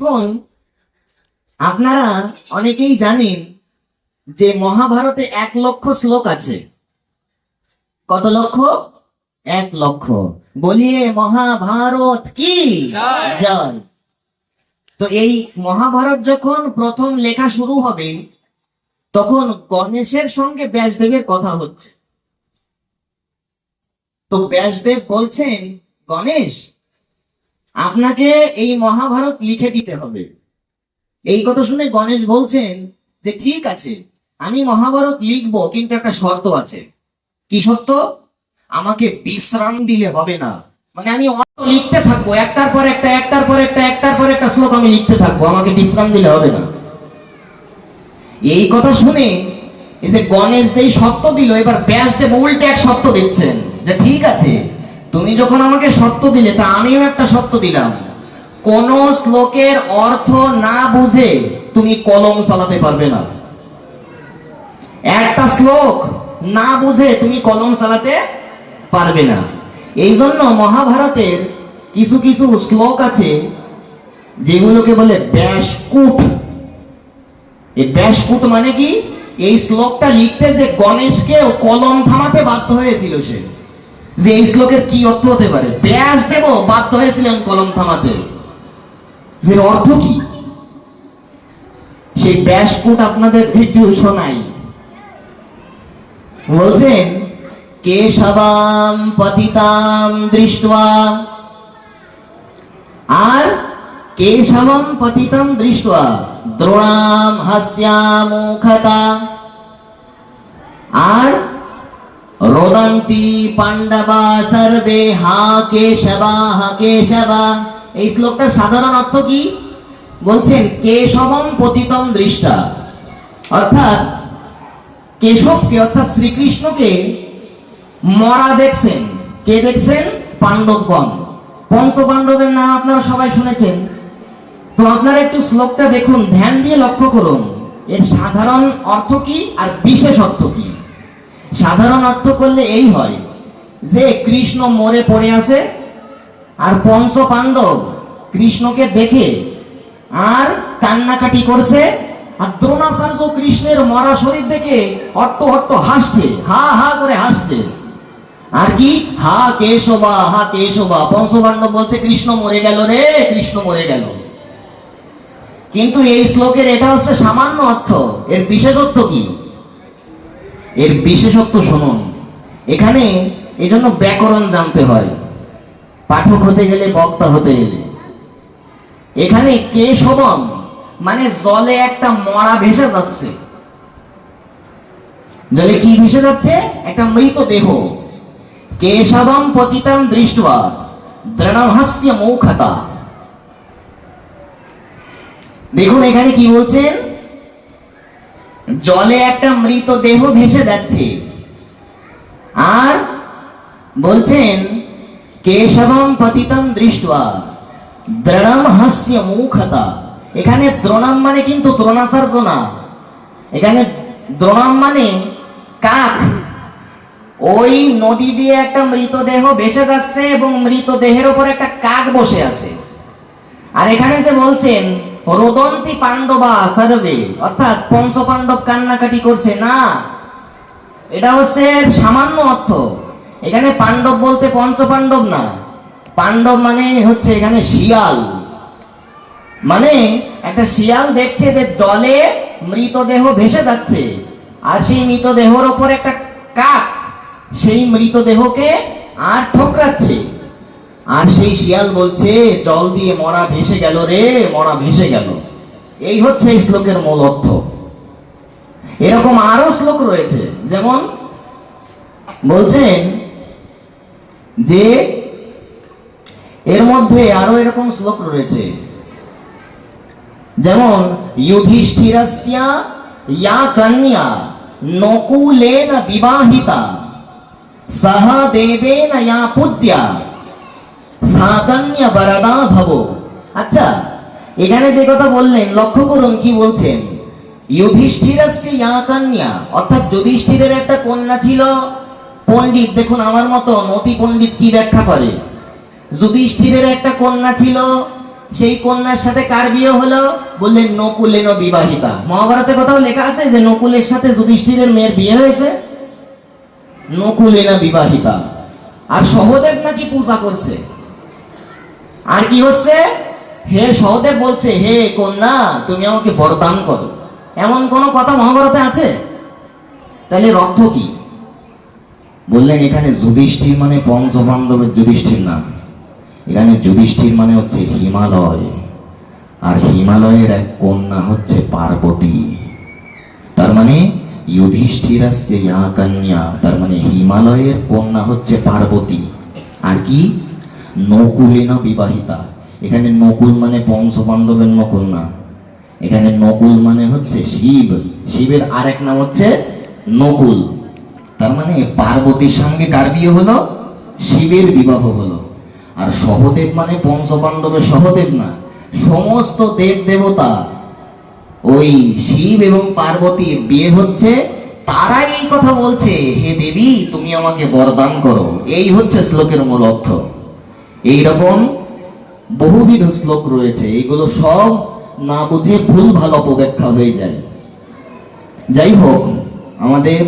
এখন আপনারা অনেকেই জানেন যে মহাভারতে এক লক্ষ শ্লোক আছে। কত লক্ষ? এক লক্ষ। বলিয়ে মহাভারত কি? জয়। তো এই মহাভারত যখন প্রথম লেখা শুরু হবে তখন গণেশের সঙ্গে ব্যাসদেবের কথা হচ্ছে। তো ব্যাসদেব বলছেন গণেশ আপনাকে এই মহাভারত লিখে দিতে হবে। এই কথা শুনে গণেশ বলছেন যে, ঠিক আছে, আমি মহাভারত লিখব, কিন্তু একটা শর্ত আছে। কি শর্ত? আমাকে বিশ্রাম দিলে হবে না। মানে আমি লিখতে থাকব, একটার পর একটা, একটার পর একটা, একটার পর একটা শ্লোক আমি লিখতে থাকব, আমাকে বিশ্রাম দিলে হবে না। এই কথা শুনে এই যে গণেশ যেই সত্য দিল, এবার ব্যাসদেব উল্টে এক সত্য দিচ্ছেন, যে, ঠিক আছে তুমি যখন আমাকে সত্য দিলে, তা আমিও একটা সত্য দিলাম। কোন শ্লোকের অর্থ না বুঝে তুমি কলম চালাতে পারবে না। একটা শ্লোক না বুঝে তুমি কলম চালাতে পারবে না। এই জন্য মহাভারতের কিছু কিছু শ্লোক আছে, যেগুলোকে বলে ব্যাসকুট। এই ব্যাসকুট মানে কি? এই শ্লোকটা লিখতে যে গণেশকে কলম থামাতে বাধ্য হয়েছিল সে। যে এই শ্লোকের কি অর্থ হতে পারে? ব্যাস দেব, বাধ্য হয়েছিলেন কলম থামাতে। যে অর্থ কি? সেই ব্যাস কোট আপনাদের ভিডিও শোনাই। বলছেন কেশবাম পতিতাম দৃষ্টা। আর কেশবম পতিতাম দৃষ্টা? দ্রোণাম হাস্যামুখতা। আর রোদন্তি পাণ্ডবা সর্বে হা কেশবা হা কেশবা এই শ্লোকটার সাধারণ অর্থ কি? বলছেন, কেশবম পতিতম দৃষ্টা। অর্থাৎ কেশবকে, অর্থাৎ শ্রীকৃষ্ণকে মরা দেখছেন। কে দেখছেন? পাণ্ডবগণ। পঞ্চ পাণ্ডবের নাম আপনারা সবাই শুনেছেন। তো আপনারা একটু শ্লোকটা দেখুন, ধ্যান দিয়ে লক্ষ্য করুন। এর সাধারণ অর্থ কি আর বিশেষ অর্থ কি? সাধারণ অর্থ করলে এই হয়, যে কৃষ্ণ মরে পড়ে আছে আর পঞ্চ পাণ্ডব কৃষ্ণকে দেখে আর কান্নাকাটি করছে, আর দ্রোণাচার্য কৃষ্ণের মরা শরীর দেখে অট্ট হট্ট হাসছে, হা হা করে হাসছে। আর কি? হা, কেশবা হা, কেশবা, পঞ্চপাণ্ডব বলছে, কৃষ্ণ মরে গেল রে, কৃষ্ণ মরে গেল। কিন্তু এই শ্লোকের এটা হচ্ছে সামান্য অর্থ, এর বিশেষত্ব কি? এর বিশেষত্ব শুনুন। এখানে এজন্য ব্যাকরণ জানতে হয়। পাঠক হতে গেলে, বক্তা হতে গেলে। এখানে কেশবম মানে জলে একটা মরা ভেসে যাচ্ছে জলে কি ভেসে যাচ্ছে একটা মৃত দেহ। কেশবম পতিতম দৃষ্ট্বা দৃঢ়হাস্য মৌখতা দেখুন এখানে কি বলছেন? জলে একটা মৃত দেহ ভেসে যাচ্ছে। আর বলছেন কেশবম পতিতম দৃষ্ট্বা দ্রণম হাস্য মুখতা। এখানে দ্রোণাম মানে কিন্তু দ্রোণাচার্য না এখানে দ্রোণাম মানে কাক। ওই নদী দিয়ে একটা মৃতদেহ ভেসে যাচ্ছে এবং মৃতদেহের উপর একটা কাক বসে আছে। আর এখানে যে বলছেন রোদন্তি পাণ্ডবা সার্ভে। অর্থাৎ পঞ্চ পাণ্ডব কান্নাকাটি করছে, না। এটা হচ্ছে সামান্য অর্থ। এখানে পাণ্ডব বলতে পঞ্চ পাণ্ডব না। পাণ্ডব মানে হচ্ছে এখানে শিয়াল। মানে একটা শিয়াল দেখছে যে জলে মৃতদেহ ভেসে যাচ্ছে। আর সেই মৃতদেহর ওপর একটা কাক সেই মৃতদেহকে আর ঠোকরাচ্ছে। আর সেই শিয়াল বলছে, জল দিয়ে মরা ভেসে গেল রে, মরা ভেসে গেল। এই হচ্ছে এই শ্লোকের মূল অর্থ। এরকম আরও শ্লোক রয়েছে, যেমন বলছেন যে, এর মধ্যে আরও এরকম শ্লোক রয়েছে, যেমন যুধিষ্ঠিরস্যা ইয়া কন্যা নকুলেন বিবাহিতা, সহ দেবেন ইয়া পূজ্যা সাকন্যা বরদা ভব। আচ্ছা এখানে যে কথা বললেন, লক্ষ্য করুন কি বলছেন। যুধিষ্ঠিরস্য ইয়া কন্যা অর্থাৎ যুধিষ্ঠিরের একটা কন্যা ছিল পণ্ডিত, দেখুন আমার মতো নতি পণ্ডিত কি ব্যাখ্যা করে? যুধিষ্ঠিরের একটা কন্যা ছিল, সেই কন্যার সাথে কার বিয়ে হলো? বললেন নকুলেন বিবাহিতা। মহাভারতে কোথাও লেখা আছে যে নকুলের সাথে যুধিষ্ঠিরের মেয়ের বিয়ে হয়েছে? নকুলেনা বিবাহিতা। আর সহদেব নাকি পূজা করছে? আর কি হচ্ছে? হে সহদেব বলছে, হে কন্যা, তুমি আমাকে বরদান করো। এমন কোন কথা মহাভারতে আছে? তাহলে অর্থ কি? বললেন, এখানে যুধিষ্ঠির মানে পঞ্চপাণ্ডবের যুধিষ্ঠির না। এখানে যুধিষ্ঠির মানে হচ্ছে হিমালয়। আর হিমালয়ের এক কন্যা হচ্ছে পার্বতী। তার মানে যুধিষ্ঠির আসছে ইহা কন্যা। তার মানে হিমালয়ের কন্যা হচ্ছে পার্বতী। আর কি? নকুলিন বিবাহিতা। এখানে নকুল মানে পঞ্চপাণ্ডবের নকুল না। এখানে নকুল মানে হচ্ছে শিব। শিবের আরেক নাম হচ্ছে নকুল। তার মানে পার্বতীর সঙ্গে কার বিয়ে হলো? শিবের বিবাহ হলো। আর সহদেব মানে পঞ্চপাণ্ডবের সহদেব না। সমস্ত দেব দেবতা ওই শিব এবং পার্বতীর বিয়ে হচ্ছে, তারাই কথা বলছে, হে দেবী, তুমি আমাকে বরদান করো। এই হচ্ছে শ্লোকের মূল অর্থ। এইরকম বহুবিধ শ্লোক রয়েছে, এগুলো সব না বুঝে ভুল ভালো অপব্যাখ্যা হয়ে যায়। যাই হোক, আমাদের